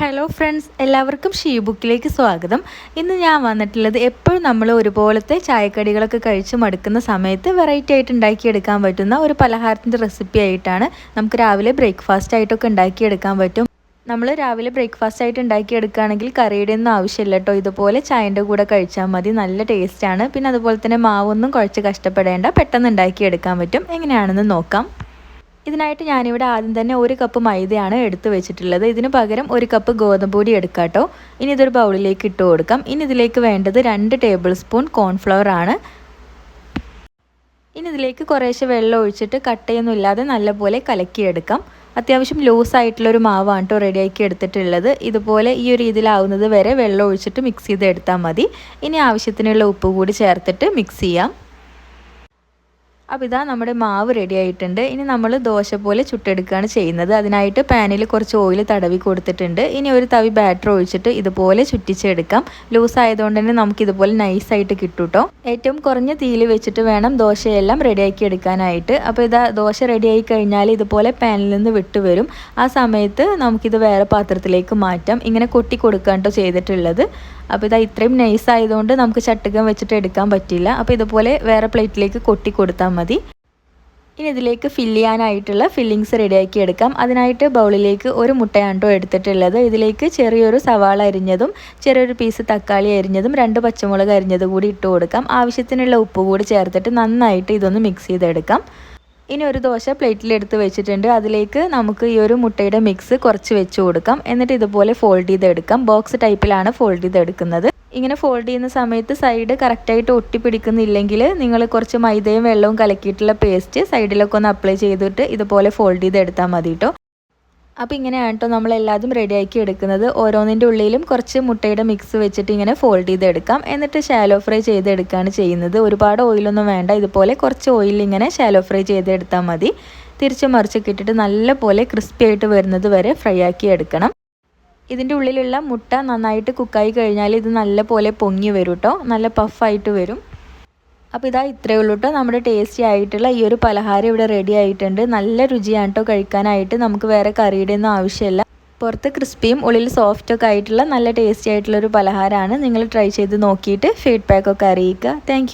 Hello friends എല്ലാവർക്കും she ബുക്കിലേക്ക് സ്വാഗതം. ഇന്ന് ഞാൻ വന്നിട്ടുള്ളത് എപ്പോഴും നമ്മൾ ഒരുപോലത്തെ ചായക്കടികളൊക്കെ കഴിച്ച് മടുക്കുന്ന സമയത്ത് വെറൈറ്റി ആയിട്ട് ഉണ്ടാക്കിയെടുക്കാൻ പറ്റുന്ന ഒരു പലഹാരത്തിന്റെ റെസിപ്പി ആയിട്ടാണ് നമുക്ക് രാവിലെ ബ്രേക്ക്ഫാസ്റ്റ് ആയിട്ടൊക്കെ ഉണ്ടാക്കിയെടുക്കാൻ പറ്റും. നമ്മൾ രാവിലെ ബ്രേക്ക്ഫാസ്റ്റ് ആയിട്ട് ഉണ്ടാക്കിയെടുക്കുകയാണെങ്കിൽ കറിയുടെ ഒന്നും ആവശ്യമില്ല കേട്ടോ. ഇതുപോലെ ചായന്റെ കൂടെ കഴിച്ചാൽ മതി. നല്ല ടേസ്റ്റാണ് പിന്നെ അതുപോലെ തന്നെ മാവൊന്നും കുഴച്ച് കഷ്ടപ്പെടേണ്ട. പെട്ടെന്ന് ഉണ്ടാക്കിയെടുക്കാൻ പറ്റും. എങ്ങനെയാണെന്ന് നോക്കാം. ഇതിനായിട്ട് ഞാനിവിടെ ആദ്യം തന്നെ ഒരു കപ്പ് മൈദയാണ് എടുത്ത് വെച്ചിട്ടുള്ളത്. ഇതിന് പകരം ഒരു കപ്പ് ഗോതമ്പ് പൊടി എടുക്കാം കേട്ടോ ഇനി ഇതൊരു ബൗളിലേക്ക് ഇട്ട് കൊടുക്കാം. ഇനി ഇതിലേക്ക് വേണ്ടത് രണ്ട് ടേബിൾ സ്പൂൺ കോൺഫ്ലവർ ആണ്. ഇനി ഇതിലേക്ക് കുറേശ്ശെ വെള്ളം ഒഴിച്ചിട്ട് കട്ടയൊന്നും ഇല്ലാതെ നല്ലപോലെ കലക്കിയെടുക്കാം. അത്യാവശ്യം ലൂസായിട്ടുള്ളൊരു മാവാണ് കേട്ടോ റെഡിയാക്കി എടുത്തിട്ടുള്ളത്. ഇതുപോലെ ഈ ഒരു രീതിയിലാവുന്നത് വരെ വെള്ളം ഒഴിച്ചിട്ട് മിക്സ് ചെയ്ത് എടുത്താൽ മതി. ഇനി ആവശ്യത്തിനുള്ള ഉപ്പ് കൂടി ചേർത്തിട്ട് മിക്സ് ചെയ്യാം. അപ്പോൾ ഇതാ നമ്മുടെ മാവ് റെഡി ആയിട്ടുണ്ട്. ഇനി നമ്മൾ ദോശ പോലെ ചുട്ടെടുക്കുകയാണ് ചെയ്യുന്നത്. അതിനായിട്ട് പാനിൽ കുറച്ച് ഓയിൽ തടവി കൊടുത്തിട്ടുണ്ട്. ഇനി ഒരു തവി ബാറ്റർ ഒഴിച്ചിട്ട് ഇതുപോലെ ചുറ്റിച്ചെടുക്കാം. ലൂസ് ആയതുകൊണ്ട് തന്നെ നമുക്ക് ഇതുപോലെ നൈസായിട്ട് കിട്ടും കേട്ടോ ഏറ്റവും കുറഞ്ഞ തീയിൽ വെച്ചിട്ട് വേണം ദോശയെല്ലാം റെഡിയാക്കി എടുക്കാനായിട്ട്. അപ്പോൾ ഇതാ ദോശ റെഡിയായി കഴിഞ്ഞാൽ ഇതുപോലെ പാനിൽ നിന്ന് വിട്ടുവരും ആ സമയത്ത് നമുക്കിത് വേറെ പാത്രത്തിലേക്ക് മാറ്റാം. ഇങ്ങനെ കൊട്ടി കൊടുക്കാണ്ടോ ചെയ്തിട്ടുള്ളത്. അപ്പോൾ ഇതാ ഇത്രയും നൈസ് ആയതുകൊണ്ട് നമുക്ക് ചട്ടുകം വെച്ചിട്ട് എടുക്കാൻ പറ്റില്ല. അപ്പോൾ ഇതുപോലെ വേറെ പ്ലേറ്റിലേക്ക് കൊട്ടി കൊടുത്താൽ മതി. ഇനി ഇതിലേക്ക് ഫില്ല് ചെയ്യാനായിട്ടുള്ള ഫില്ലിങ്സ് റെഡിയാക്കി എടുക്കാം. അതിനായിട്ട് ബൗളിലേക്ക് ഒരു മുട്ടയാണ്ടോ എടുത്തിട്ടുള്ളത്. ഇതിലേക്ക് ചെറിയൊരു സവാള അരിഞ്ഞതും ചെറിയൊരു പീസ് തക്കാളി അരിഞ്ഞതും രണ്ട് പച്ചമുളക് അരിഞ്ഞതും കൂടി ഇട്ട് കൊടുക്കാം. ആവശ്യത്തിനുള്ള ഉപ്പ് കൂടി ചേർത്തിട്ട് നന്നായിട്ട് ഇതൊന്ന് മിക്സ് ചെയ്തെടുക്കാം. ഇനി ഒരു ദോശ പ്ലേറ്റിൽ പ്ലേറ്റിലെടുത്ത് വെച്ചിട്ടുണ്ട്. അതിലേക്ക് നമുക്ക് ഈ ഒരു മുട്ടയുടെ മിക്സ് കുറച്ച് വെച്ച് കൊടുക്കാം. എന്നിട്ട് ഇതുപോലെ ഫോൾഡ് ചെയ്തെടുക്കാം. ബോക്സ് ടൈപ്പിലാണ് ഫോൾഡ് ചെയ്തെടുക്കുന്നത്. ഇങ്ങനെ ഫോൾഡ് ചെയ്യുന്ന സമയത്ത് സൈഡ് കറക്റ്റായിട്ട് ഒട്ടിപ്പിടിക്കുന്നില്ലെങ്കിൽ നിങ്ങൾ കുറച്ച് മൈദയും വെള്ളവും കലക്കിയിട്ടുള്ള പേസ്റ്റ് സൈഡിലൊക്കെ ഒന്ന് അപ്ലൈ ചെയ്തിട്ട് ഇതുപോലെ ഫോൾഡ് ചെയ്തെടുത്താൽ മതി കേട്ടോ അപ്പോൾ ഇങ്ങനെയാണ് കേട്ടോ നമ്മൾ എല്ലാതും റെഡിയാക്കി എടുക്കുന്നത്. ഓരോന്നിന്റെ ഉള്ളിലും കുറച്ച് മുട്ടയുടെ മിക്സ് വെച്ചിട്ട് ഇങ്ങനെ ഫോൾഡ് ചെയ്തെടുക്കാം. എന്നിട്ട് ഷാലോ ഫ്രൈ ചെയ്തെടുക്കുകയാണ് ചെയ്യുന്നത്. ഒരുപാട് ഓയിലൊന്നും വേണ്ട. ഇതുപോലെ കുറച്ച് ഓയിൽ ഇങ്ങനെ ഷാലോ ഫ്രൈ ചെയ്തെടുത്താൽ മതി. തിരിച്ച് മറിച്ചൊക്കെ ഇട്ടിട്ട് നല്ല പോലെ ക്രിസ്പി ആയിട്ട് വരുന്നത് വരെ ഫ്രൈ ആക്കി എടുക്കണം. ഇതിന്റെ ഉള്ളിലുള്ള മുട്ട നന്നായിട്ട് കുക്കായി കഴിഞ്ഞാൽ ഇത് നല്ലപോലെ പൊങ്ങി വരും കേട്ടോ നല്ല പഫായിട്ട് വരും. അപ്പോൾ ഇതാ ഇത്രയേ ഉള്ളൂ കേട്ടോ നമ്മുടെ ടേസ്റ്റി ആയിട്ടുള്ള ഈ ഒരു പലഹാരം ഇവിടെ റെഡി ആയിട്ടുണ്ട്. നല്ല രുചിയാണ് കേട്ടോ കഴിക്കാനായിട്ട്. നമുക്ക് വേറെ കറിയുടെ ഒന്നും ആവശ്യമില്ല. പുറത്ത് ക്രിസ്പിയും ഉള്ളിൽ സോഫ്റ്റൊക്കെ ആയിട്ടുള്ള നല്ല ടേസ്റ്റി ആയിട്ടുള്ള ഒരു പലഹാരമാണ്. നിങ്ങൾ ട്രൈ ചെയ്ത് നോക്കിയിട്ട് ഫീഡ്ബാക്കൊക്കെ അറിയിക്കുക. താങ്ക്